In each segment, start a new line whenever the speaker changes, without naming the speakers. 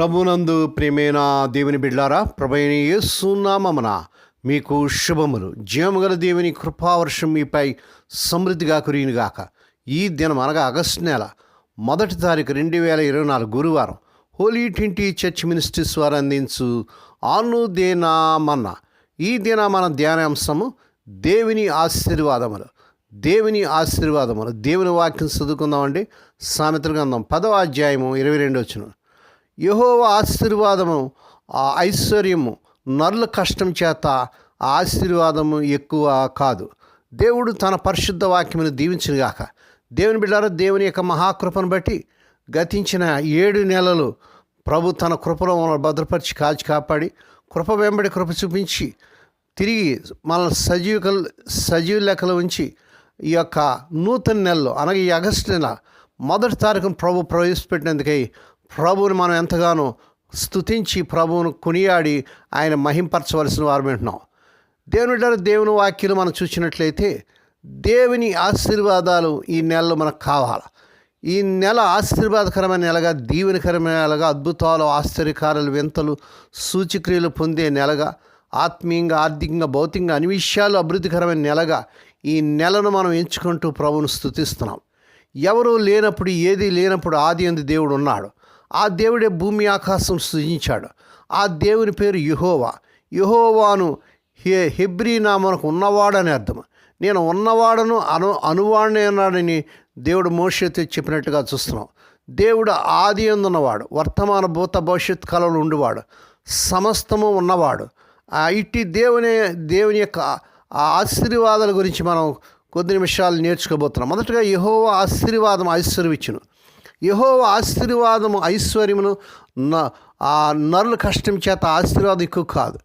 ప్రభునందు ప్రేమైన దేవుని బిడ్లారా ప్రభైన యేసునామమున మీకు శుభములు. జీవముగల దేవుని కృపావర్షం మీపై సమృద్ధిగా కురియునుగాక. ఈ దినం అనగా ఆగస్టు నెల మొదటి తారీఖు రెండు వేల ఇరవై నాలుగు గురువారం హోలీ ట్వంటీ చర్చ్ మినిస్ట్రీస్ వారు అందించు ఆనుదేనామన్న. ఈ దిన మన ధ్యానాంశము దేవుని ఆశీర్వాదములు. దేవుని ఆశీర్వాదములు. దేవుని వాక్యం చదువుకుందామండి. సామెతల గ్రంథం పదవ అధ్యాయము ఇరవై రెండు వచ్చిన యహోవ ఆశీర్వాదము ఆ ఐశ్వర్యము నరుల కష్టం చేత ఆ ఆశీర్వాదము ఎక్కువ కాదు. దేవుడు తన పరిశుద్ధ వాక్యమును దీవించుగాక దేవుని బిడ్డారా దేవుని యొక్క మహాకృపను బట్టి గతించిన ఏడు నెలలు ప్రభు తన కృపలో మనల్ని భద్రపరిచి కాచి కాపాడి కృప వెంబడి కృప చూపించి తిరిగి మనల్ని సజీవ సజీవ లెక్కలు ఉంచి ఈ యొక్క నూతన నెలలో అనగా ఈ ఆగస్టు నెల మొదటి తారీఖున ప్రభు ప్రవేశపెట్టినందుకై ప్రభువుని మనం ఎంతగానో స్థుతించి ప్రభువును కొనియాడి ఆయన మహింపరచవలసిన వారు వింటున్నాం. దేవుని దేవుని వాక్యం మనం చూసినట్లయితే దేవుని ఆశీర్వాదాలు ఈ నెలలో మనకు కావాలి. ఈ నెల ఆశీర్వాదకరమైన నెలగా దీవెనకరమైన నెలగా అద్భుతాలు ఆశ్చర్యకారాలు వింతలు సూచిక్రియలు పొందే నెలగా ఆత్మీయంగా ఆర్థికంగా భౌతికంగా అన్ని విషయాలు అభివృద్ధికరమైన నెలగా ఈ నెలను మనం ఎంచుకుంటూ ప్రభువును స్థుతిస్తున్నాం ఎవరు లేనప్పుడు ఏది లేనప్పుడు ఆది అందు దేవుడు ఉన్నాడు. ఆ దేవుడే భూమి ఆకాశం సృజించాడు. ఆ దేవుని పేరు యుహోవా. యహోవాను హే హెబ్రీ నామనకు ఉన్నవాడని అర్థం. నేను ఉన్నవాడను అను అనువాడనే ఉన్నాడని దేవుడు మోషతో చెప్పినట్టుగా చూస్తున్నాం. దేవుడు ఆది అందున్నవాడు వర్తమాన భూత భవిష్యత్ కాలంలో ఉండేవాడు సమస్తము ఉన్నవాడు. ఆ ఇట్టి దేవుని దేవుని యొక్క ఆ ఆశీర్వాదాల గురించి మనం కొద్ది నిమిషాలు నేర్చుకోబోతున్నాం. మొదటగా యహోవ ఆశీర్వాదం ఐశ్వర్యం ఇచ్చును యహోవ ఆశీర్వాదము ఐశ్వర్యమును న- ఆ నరుల కష్టం చేత ఆశీర్వాదం ఎక్కువ కాదు.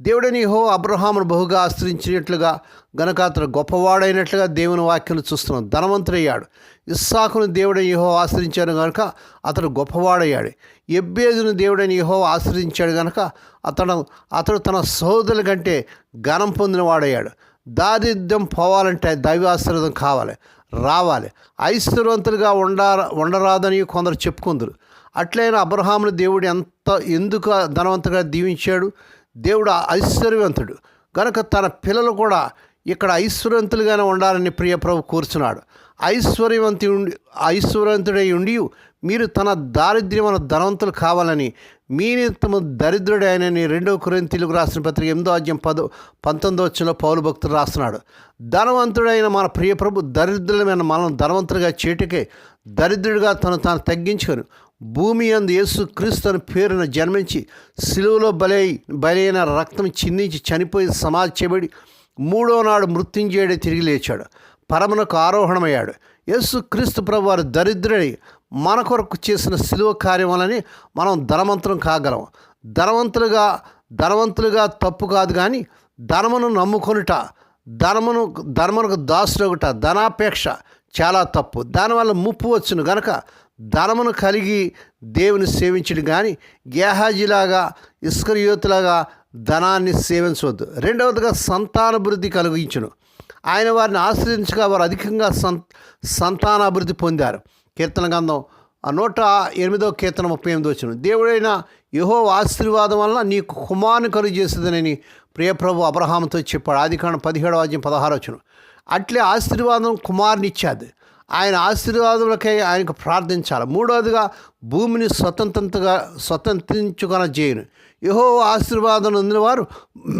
దేవుడని యహో అబ్రహామును బహుగా ఆశ్రయించినట్లుగా గనక అతను గొప్పవాడైనట్లుగా దేవుని వాక్యం చూస్తున్నాం. ధనవంతుడయ్యాడు. ఇస్సాకును దేవుడని యహో ఆశ్రయించాడు కనుక అతడు గొప్పవాడయ్యాడు. ఎబ్బేదును దేవుడని యహో ఆశ్రయించాడు కనుక అతను అతడు తన సహోదరుల కంటే ఘనం పొందినవాడయ్యాడు. దారిద్ర్యం పోవాలంటే దైవాశ్రదం కావాలి రావాలి. ఐశ్వర్యవంతులుగా ఉండ ఉండరాదని కొందరు చెప్పుకుందరు. అట్లయినా అబ్రహాముని దేవుడు ఎంత ఎందుకు ధనవంతుగా దీవించాడు? దేవుడు ఐశ్వర్యవంతుడు. కనుక తన పిల్లలు కూడా ఇక్కడ ఐశ్వర్యవంతులుగానే ఉండాలని ప్రియ కూర్చున్నాడు. కోరుచున్నాడు ఉండి ఐశ్వర్యవంతుడై ఉండి మీరు తన దారిద్ర్యమైన ధనవంతులు కావాలని మీ నిమిత్తము దరిద్రుడైనని రెండవ కురైన తెలుగు రాసిన పత్రిక ఎనిమిదో అధ్యాయం పదో పంతొమ్మిదో వచ్చిన పౌరు భక్తుడు రాస్తున్నాడు. ధనవంతుడైన మన ప్రియ ప్రభు దరిద్రులమైన మనం ధనవంతుడిగా చేటుకే దరిద్రుడిగా తను తాను తగ్గించుకొని భూమి అందు యేసు క్రీస్తు అని పేరున జన్మించి సిలువలో బలై బలైన రక్తం చిందించి చనిపోయి సమాధి చేయబడి మూడో నాడు మృత్యుంజయుడే తిరిగి లేచాడు. పరమునకు ఆరోహణమయ్యాడు. యేసు క్రీస్తు ప్రభు వారు దరిద్రుడి మన కొరకు చేసిన సిలువ కార్యం వలని మనం ధనవంతులం కాగలం. ధనవంతులుగా ధనవంతులుగా తప్పు కాదు కానీ ధనమును నమ్ముకొనుట ధనమును ధనమునకు దాసుడొకట ధనాపేక్ష చాలా తప్పు. దానివల్ల ముప్పు వచ్చును గనక ధనమును కలిగి దేవుని సేవించడు కానీ గేహాజీలాగా ఇస్కరియోతులాగా ధనాన్ని సేవించవద్దు. రెండవదిగా సంతానభివృద్ధి కలిగించును. ఆయన వారిని ఆశ్రయించగా వారు అధికంగా సంత సంతానాభివృద్ధి పొందారు. కీర్తన గంధం నూట ఎనిమిదో కీర్తన ముప్పై ఎనిమిది వచ్చిన దేవుడైన యహో ఆశీర్వాదం వలన నీకు కుమారుని కలుగు చేసేదనని ప్రియప్రభు అబ్రహాంతో చెప్పాడు. ఆది కాండం పదిహేడవ అధ్యాయం పదహారు వచ్చిన అట్లే ఆశీర్వాదం కుమారునిచ్చాది. ఇచ్చాది ఆయన ఆశీర్వాదములకై ఆయనకు ప్రార్థించాలి. మూడవదిగా భూమిని స్వతంత్రంగా స్వతంత్రించుకొన చేయను. యహో ఆశీర్వాదం పొందిన వారు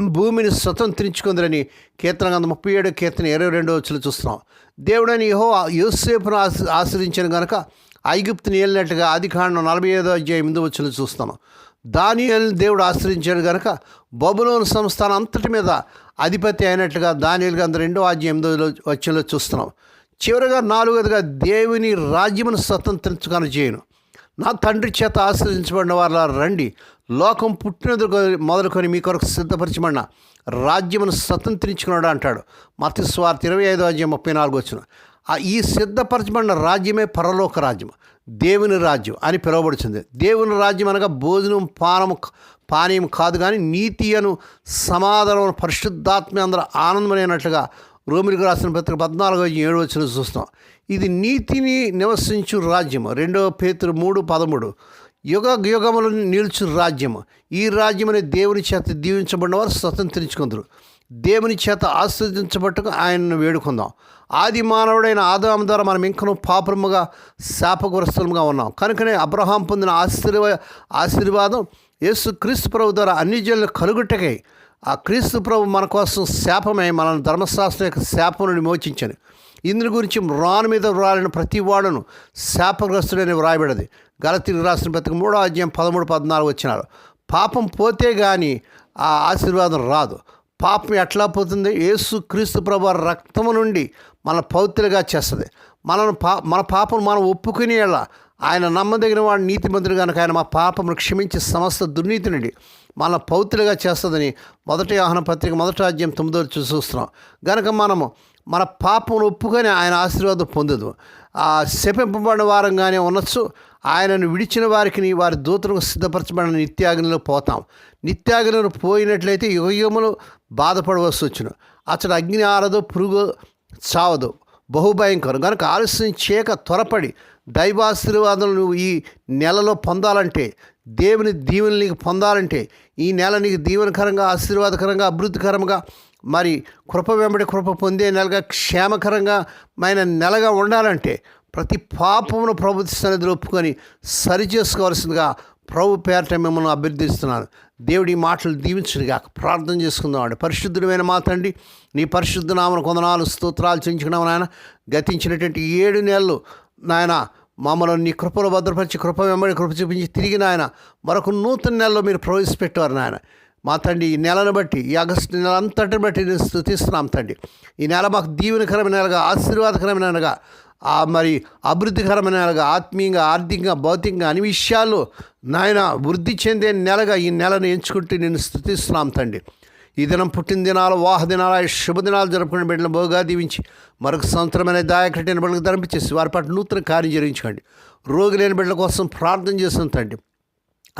భూమిని స్వతంత్రించుకుందరని కీర్తన గంధ ముప్పై ఏడు కీర్తన ఇరవై రెండో వచ్చులు చూస్తున్నాం. దేవుడని యహో యోసేపును ఆశ ఆశ్రయించిన కనుక ఐగుప్తుని వెళ్ళినట్టుగా ఆది కాండం నలభై ఐదో అధ్యాయం ఎనిమిది వచ్చులు చూస్తాను దానియల్ని దేవుడు ఆశ్రయించాడు కనుక బబులోను సంస్థానం అంతటి మీద అధిపతి అయినట్లుగా దానియలు గంధ రెండో అధ్యాయం ఎనిమిదో వచ్చంలో చూస్తున్నాం. చివరిగా నాలుగోదిగా దేవుని రాజ్యమును స్వతంత్రించుకొని చేయను. నా తండ్రి చేత ఆశ్రయించబడిన వారు రండి. లోకం పుట్టినది మొదలుకొని మీ కొరకు సిద్ధపరచబడిన రాజ్యమును స్వతంత్రించుకున్నాడు అంటాడు. మత స్వార్థ ఇరవై ఐదు అధ్యాయం ముప్పై నాలుగు వచ్చిన ఈ సిద్ధపరచబడిన రాజ్యమే పరలోక రాజ్యం దేవుని రాజ్యం అని పిలువబడుతుంది దేవుని రాజ్యం అనగా భోజనం పానము పానీయం కాదు కానీ నీతి అను సమాధానం పరిశుద్ధాత్మ అందరూ ఆనందమైనట్లుగా రోమిలకు రాసిన పత్రిక పద్నాలుగో ఏడు వచ్చిన చూస్తాం. ఇది నీతిని నివసించు రాజ్యం రెండవ పేతురు మూడు పదమూడు. యుగ యుగములు నిలుచు రాజ్యము. ఈ రాజ్యమని దేవుని చేత దీవించబడిన వారు స్వతంత్రించుకుందరు. దేవుని చేత ఆస్వాదించబట్టుకు ఆయనను వేడుకుందాం. ఆది మానవుడైన ఆదాము ద్వారా మనం ఇంకను పాపముగా శాపగ్రస్తులుగా ఉన్నాం. కనుకనే అబ్రహాం పొందిన ఆశీర్వా ఆశీర్వాదం యేసు క్రీస్తు ప్రభు ద్వారా అన్ని జన్లు కలుగుటకై ఆ క్రీస్తు ప్రభు మన కోసం శాపమే మనల్ని ధర్మశాస్త్రం యొక్క శాపం నుండి మోచించను ఇందుని గురించి రాను మీద వ్రాలిన ప్రతి వాడును శాపగ్రస్తుడని వ్రాయబడది. గలతీకి రాసిన ప్రతి మూడో అధ్యాయం పదమూడు పద్నాలుగు వచ్చినారు పాపం పోతే కానీ ఆ ఆశీర్వాదం రాదు. పాపం ఎట్లా పోతుంది? యేసు క్రీస్తు ప్రభు రక్తము నుండి మన పౌత్రులుగా చేస్తుంది. మనను పా మన పాపం మనం ఒప్పుకునేలా ఆయన నమ్మదగిన వాడు నీతిమంతుడు కనుక ఆయన మా పాపమును క్షమించి సమస్త దుర్నీతి నుండి మన పౌత్రులుగా చేస్తుందని మొదటి ఆహ్న పత్రిక మొదటి రాజ్యం తొమ్మిదో చూస్తున్నాం. గనక మనము మన పాపం ఒప్పుకొని ఆయన ఆశీర్వాదం పొందదు ఆ శపింపబడిన వారంగానే ఉండొచ్చు ఆయనను విడిచిన వారికి వారి దూతలకు సిద్ధపరచబడిన నిత్యాగ్నిలో పోతాం. నిత్యాగ్నిలో పోయినట్లయితే యుగయుగములు బాధపడవలసి వచ్చును. అతడు అగ్ని ఆరదు పురుగు చావదు. బహుభయంకరం. కనుక ఆలస్యం చేయక త్వరపడి దైవాశీర్వాదం నువ్వు ఈ నెలలో పొందాలంటే దేవుని దీవెనలు నీకు పొందాలంటే ఈ నెల నీకు దీవెనకరంగా ఆశీర్వాదకరంగా అభివృద్ధికరంగా మరి కృప వెంబడి కృప పొందే నెలగా క్షేమకరంగా మైన నెలగా ఉండాలంటే ప్రతి పాపమును ప్రభు సన్నిధిలో ఒప్పుకొని సరిచేసుకోవాల్సిందిగా ప్రభు పేరట మిమ్మల్ని అభ్యర్థిస్తున్నాను. దేవుడి మాటలు దీవించుడిగా ప్రార్థన చేసుకుందాం అండి. పరిశుద్ధుడమైన మాతండి నీ పరిశుద్ధ నామను కొందనాలు స్తోత్రాలు చెంచుకున్నాం నాయన. గతించినటువంటి ఏడు నెలలు నాయన మమ్మల్ని నీ కృపలో భద్రపరిచి కృప వెంబడి కృప చూపించి తిరిగి నాయన మరొక నూతన నెలలో మీరు ప్రవేశపెట్టారు నాయన. మా తండ్రి ఈ నెలను బట్టి ఈ ఆగస్టు నెల అంతటిని బట్టి నేను స్థుతిస్తున్నాం తండ్రి. ఈ నెల మాకు దీవెనకరమైన నెలగా ఆశీర్వాదకరమైన నెలగా ఆ మరి అభివృద్ధికరమైన నెలగా ఆత్మీయంగా ఆర్థికంగా భౌతికంగా అన్ని విషయాల్లో నాయన వృద్ధి చెందే నెలగా ఈ నెలను ఎంచుకుంటూ నేను స్థుతిస్తున్నాం తండ్రి. ఈ దినం పుట్టిన దినాలు వాహ శుభదినాలు జరుపుకునే బిడ్డలను బోగా దీవించి మరొక సంవత్సరమైన దాయకటిన బిడ్డలకు ధరింపించేసి వారి పట్ల నూతన కార్యం జరిగించండి రోగి లేని బిడ్డల కోసం ప్రార్థన చేస్తుంది తండ్రి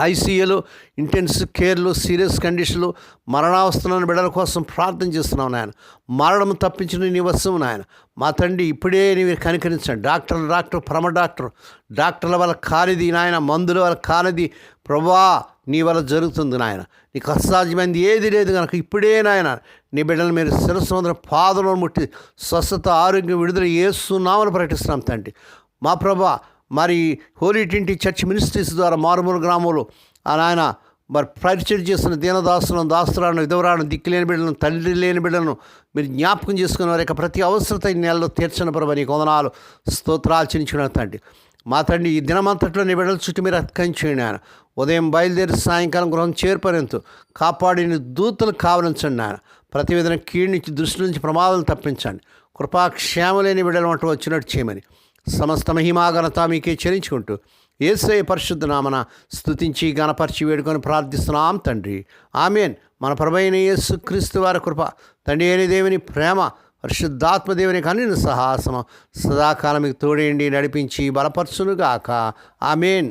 ఐసీయూలు ఇంటెన్సివ్ కేర్లు సీరియస్ కండిషన్లు మరణావస్థలను బిడ్డల కోసం ప్రార్థన చేస్తున్నాం నాయన. మరణం తప్పించిన నీ వస్తువు నాయన. మా తండ్రి ఇప్పుడే నీవు కనికరించండి. డాక్టర్ డాక్టర్ ప్రమ డాక్టర్ డాక్టర్ల వల్ల కానిది నాయన మందుల వల్ల కానిది. ప్రభా నీ వల్ల జరుగుతుంది నాయన. నీకు అసాధ్యమైంది ఏది లేదు కనుక ఇప్పుడే నాయన నీ బిడ్డలు మీరు శిరస్సు పాదలను ముట్టి స్వస్థత ఆరోగ్యం విడుదల ఏస్తున్నామని ప్రకటిస్తున్నాం తండ్రి. మా ప్రభా మరి హోలీ టింటి చర్చ్ మినిస్ట్రీస్ ద్వారా మారుమూల గ్రామంలో ఆ నాయన మరి పరిచయం చేస్తున్న దీనదాసులను దాసురాను విధవరాను దిక్కు లేని బిడ్డలను తండ్రి లేని బిడ్డలను మీరు జ్ఞాపకం చేసుకున్న వారి యొక్క ప్రతి అవసరత ఈ నెలలో తీర్చిన ప్రభు. నీ కొందనాలు స్తోత్రాలు చెల్లించుకున్న తండ్రి. మా తండ్రి ఈ దినమంతట్లో నీ బిడ్డల చుట్టూ మీరు అతికించండి ఆయన ఉదయం బయలుదేరి సాయంకాలం గృహం చేరుపరేంతు కాపాడిన దూతలు కావలించండి ఆయన ప్రతి విధంగా కీడు నుంచి దృష్టి నుంచి ప్రమాదాలు తప్పించండి. కృపాక్షేమలేని బిడ్డలు అంటూ వచ్చినట్టు చేయమని సమస్త మహిమాఘనత మీకే చెల్లించుకుంటూ ఏసే పరిశుద్ధ నామన స్థుతించి గణపరిచి వేడుకొని ప్రార్థిస్తున్నాం తండ్రి. ఆమెన్. మన ప్రభైన యేసు క్రీస్తు వారి కృప తండ్రి అయిన దేవుని ప్రేమ పరిశుద్ధాత్మదేవుని కానీ కన్ను సదాకాలం మీకు తోడేయండి నడిపించి బలపరచునుగాక. ఆమెన్.